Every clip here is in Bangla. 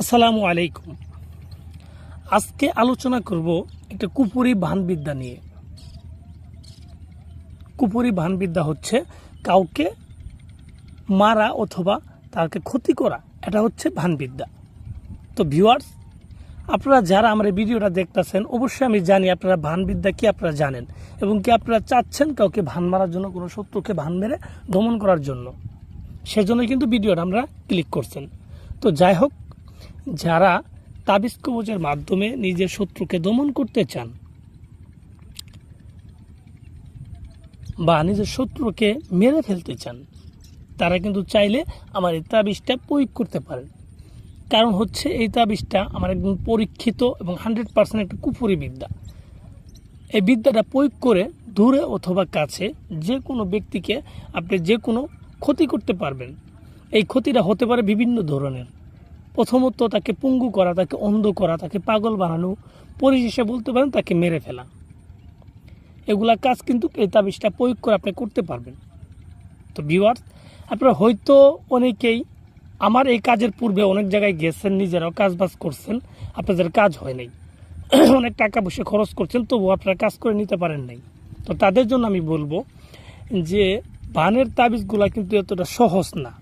আসসালামু আলাইকুম। আজকে আলোচনা করব একটা কুপুরি ভানবিদ্যা নিয়ে। কুপুরি ভানবিদ্যা হচ্ছে কাউকে মারা অথবা তাকে ক্ষতি করা, এটা হচ্ছে ভানবিদ্যা তো ভিউয়ার্স আপনারা যারা আমার এই ভিডিওটা দেখতেছেন, অবশ্যই আমি জানি আপনারা ভানবিদ্যা কি আপনারা জানেন এবং কি আপনারা চাচ্ছেন কাউকে ভান মারার জন্য, কোনো শত্রুকে ভান মেরে দমন করার জন্য। সেজন্য কিন্তু ভিডিওটা আমরা ক্লিক করছেন। তো যাই হোক যারা তাবিজ কবজের মাধ্যমে নিজের শত্রুকে দমন করতে চান বা নিজের শত্রুকে মেরে ফেলতে চান, তারা কিন্তু চাইলে আমার এই তাবিজটা প্রয়োগ করতে পারেন। কারণ হচ্ছে এই তাবিজটা আমার একদম পরীক্ষিত এবং হান্ড্রেড পার্সেন্ট একটা কুপুরি বিদ্যা। এই বিদ্যাটা প্রয়োগ করে দূরে অথবা কাছে যে কোনো ব্যক্তিকে আপনি যে কোনো ক্ষতি করতে পারবেন। এই ক্ষতিটা হতে পারে বিভিন্ন ধরনের। প্রথমত তাকে পঙ্গু করা, তাকে অন্ধ করা, তাকে পাগল বানানো, পরিশেষে বলতে পারেন তাকে মেরে ফেলা। এগুলা কাজ কিন্তু এই তাবিজটা প্রয়োগ করে আপনি করতে পারবেন। তো ভিউয়ার্স আপনারা হয়তো অনেকেই আমার এই কাজের পূর্বে অনেক জায়গায় গেছেন, নিজেরাও কাজ বাজ করছেন, আপনাদের কাজ হয় নাই। অনেক টাকা পয়সা খরচ করছেন, তবুও আপনারা কাজ করে নিতে পারেন নাই। তো তাদের জন্য আমি বলব যে বানের তাবিজগুলা কিন্তু এতটা সহজ না।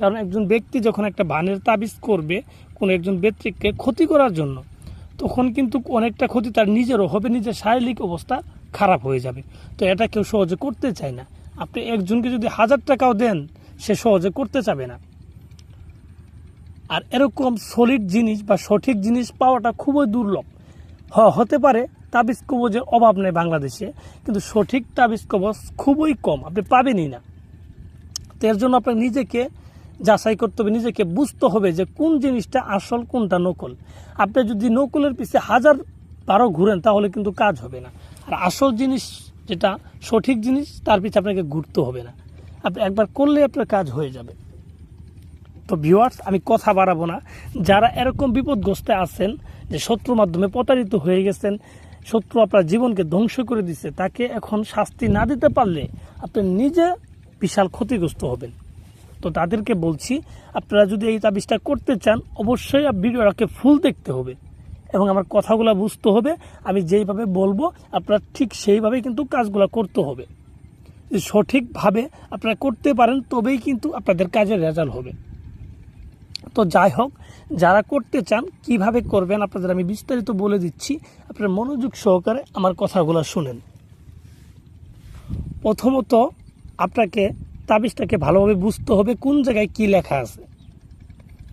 কারণ একজন ব্যক্তি যখন একটা বানের তাবিজ করবে কোনো একজন ব্যক্তিকে ক্ষতি করার জন্য, তখন কিন্তু অনেকটা ক্ষতি তার নিজেরও হবে, নিজের শারীরিক অবস্থা খারাপ হয়ে যাবে। তো এটা কেউ সহজে করতে চায় না। আপনি একজনকে যদি হাজার টাকাও দেন, সে সহজে করতে চাবে না। আর এরকম সলিড জিনিস বা সঠিক জিনিস পাওয়াটা খুবই দুর্লভ। হ, হতে পারে তাবিজ কবজের অভাব নেই বাংলাদেশে, কিন্তু সঠিক তাবিজ কবজ খুবই কম, আপনি পাবেনই না। তো এর জন্য আপনার নিজেকে যাচাই করতে হবে, নিজেকে বুঝতে হবে যে কোন জিনিসটা আসল, কোনটা নকল। আপনি যদি নকলের পিছে হাজার বারো ঘুরেন, তাহলে কিন্তু কাজ হবে না। আর আসল জিনিস যেটা, সঠিক জিনিস, তার পিছে আপনাকে ঘুরতে হবে না। আপনি একবার করলে আপনার কাজ হয়ে যাবে। তো ভিউয়ার্স আমি কথা বাড়াবো না। যারা এরকম বিপদগ্রস্তে আছেন, যে শত্রুর মাধ্যমে প্রতারিত হয়ে গেছেন, শত্রু আপনার জীবনকে ধ্বংস করে দিচ্ছে তাকে এখন শাস্তি না দিতে পারলে আপনি নিজে বিশাল ক্ষতিগ্রস্ত হবেন। তো তাদেরকে বলছি, আপনারা যদি এই তাবিজটা করতে চান, অবশ্যই ভিডিওটাকে ফুল দেখতে হবে এবং আমার কথাগুলো বুঝতে হবে। আমি যেইভাবে বলব, আপনারা ঠিক সেইভাবে কিন্তু কাজগুলো করতে হবে। সঠিকভাবে আপনারা করতে পারেন, তবেই কিন্তু আপনাদের কাজের রেজাল্ট হবে। তো যাই হোক, যারা করতে চান, কীভাবে করবেন আপনাদের আমি বিস্তারিত বলে দিচ্ছি। আপনারা মনোযোগ সহকারে আমার কথাগুলো শুনেন। প্রথমত, আপনাকে তাবিজটাকে ভালোভাবে বুঝতে হবে কোন জায়গায় কি লেখা আছে।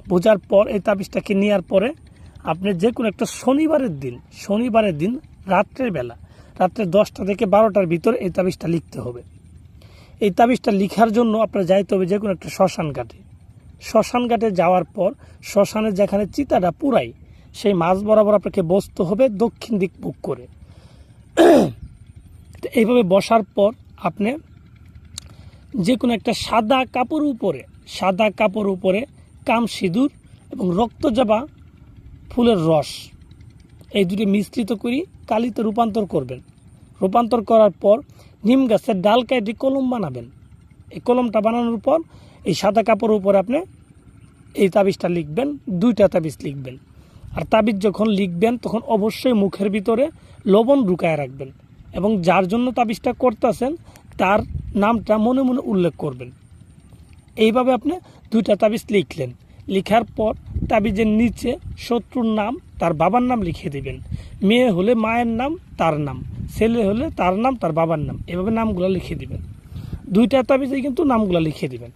বোঝার পর এই তাবিজটাকে নেওয়ার পরে আপনি যে কোনো একটা শনিবারের দিন শনিবারের দিন রাত্রের বেলা, রাত্রে দশটা থেকে বারোটার ভিতরে এই তাবিজটা লিখতে হবে। এই তাবিজটা লিখার জন্য আপনার যাইতে হবে যে কোনো একটা শ্মশান ঘাটে। শ্মশান ঘাটে যাওয়ার পর শ্মশানের যেখানে চিতাটা পুরাই, সেই মাছ বরাবর আপনাকে বসতে হবে দক্ষিণ দিক মুখ করে। এইভাবে বসার পর আপনি যে কোনো একটা সাদা কাপড় উপরে, সাদা কাপড় উপরে কাম সিঁদুর এবং রক্তজাবা ফুলের রস, এই দুটি মিশ্রিত করি কালিতে রূপান্তর করবেন। রূপান্তর করার পর নিম গাছের ডাল কেটে কলম বানাবেন। এই কলমটা বানানোর পর এই সাদা কাপড়ের উপর আপনি এই তাবিজটা লিখবেন, দুইটা তাবিজ লিখবেন। আর তাবিজ যখন লিখবেন, তখন অবশ্যই মুখের ভিতরে লবণ ঢুকায় রাখবেন এবং যার জন্য তাবিজটা করতেছেন তার নামটা মনে মনে উল্লেখ করবেন। এইভাবে আপনি দুইটা তাবিজ লিখলেন। লিখার পর তাবিজের নিচে শত্রুর নাম, তার বাবার নাম লিখে দিবেন। মেয়ে হলে মায়ের নাম, তার নাম। ছেলে হলে তার নাম, তার বাবার নাম। এভাবে নামগুলো লিখে দিবেন। দুইটা তাবিজে কিন্তু নামগুলো লিখে দিবেন।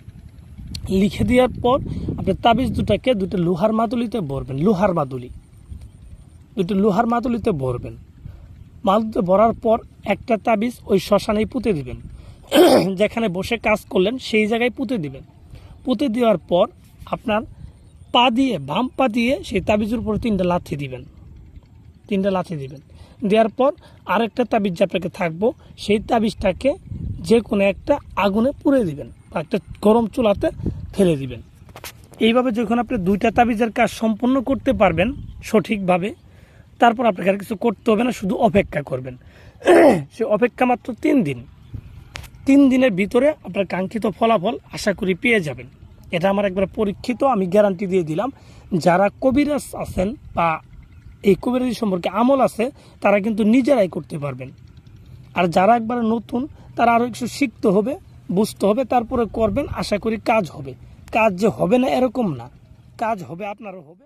লিখে দেওয়ার পর আপনি তাবিজ দুটাকে দুটো লোহার মাদুলিতে ভরবেন, লোহার মাদুলি। দুটো লোহার মাদুলিতে ভরবেন। মাদুলিতে ভরার পর একটা তাবিজ ওই শ্মশানেই পুঁতে দিবেন। যেখানে বসে কাজ করলেন, সেই জায়গায় পুঁতে দিবেন। পুঁতে দেওয়ার পর আপনার পা দিয়ে, বাম পা দিয়ে সেই তাবিজের উপরে তিনটা লাথি দিবেন। তিনটা লাথি দিবেন। দেওয়ার পর আরেকটা তাবিজ যে আপনাকে থাকব, সেই তাবিজটাকে যে কোনো একটা আগুনে পুড়ে দিবেন বা একটা গরম চুলাতে ফেলে দিবেন। এইভাবে যখন আপনি দুইটা তাবিজের কাজ সম্পন্ন করতে পারবেন সঠিকভাবে, তারপর আপনাকে আর কিছু করতে হবে না, শুধু অপেক্ষা করবেন। সে অপেক্ষা মাত্র তিন দিন। তিন দিনের ভিতরে আপনার কাঙ্ক্ষিত ফলাফল আশা করি পেয়ে যাবেন। এটা আমার একবার পরীক্ষিত, আমি গ্যারান্টি দিয়ে দিলাম। যারা কবিরাজ আছেন বা এই কবিরাজি সম্পর্কে আমল আছে, তারা কিন্তু নিজেরাই করতে পারবেন। আর যারা একবারে নতুন, তারা আরও একটু শিখতে হবে, বুঝতে হবে, তারপরে করবেন, আশা করি কাজ হবে। কাজ যে হবে না এরকম না। কাজ হবে, আপনারও হবে।